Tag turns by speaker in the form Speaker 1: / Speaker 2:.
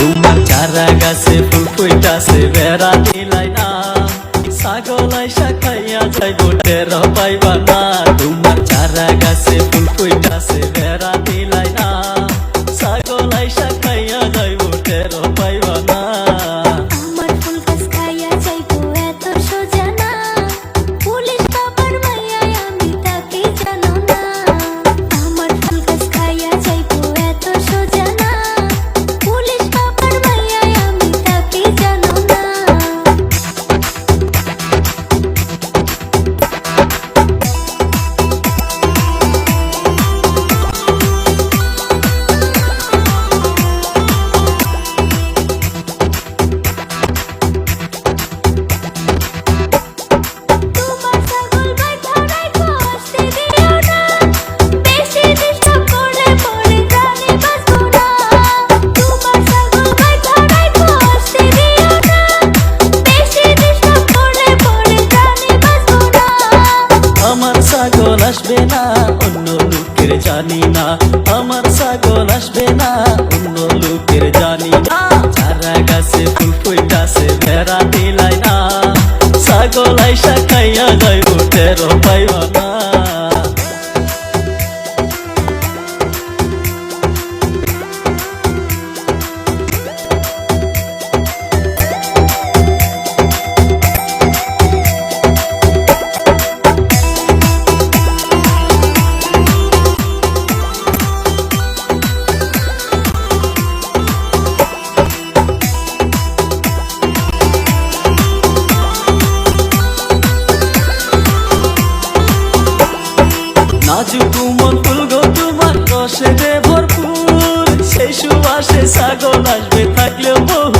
Speaker 1: তোমার চারা গাছে ফুল ফুইটাছে, বেড়া দিলাই না। ছাগল আইসা খাইয়া যাইব, টের পাইবা না। তোমার চারা গাছে ফুল ফুইটাছে, বেড়া দিলাই ছাগল আসবে না, অন্য লোকের জানি না। আমার ছাগল আসবে না, অন্য লোকের জানি না। চারা গাছে ফুল ফুল গাছে বেড়া দিলাই না। ছাগল আইসা খাইয়া যাইব তেরো পাইবা সাগর আসবে থাকলেও বহু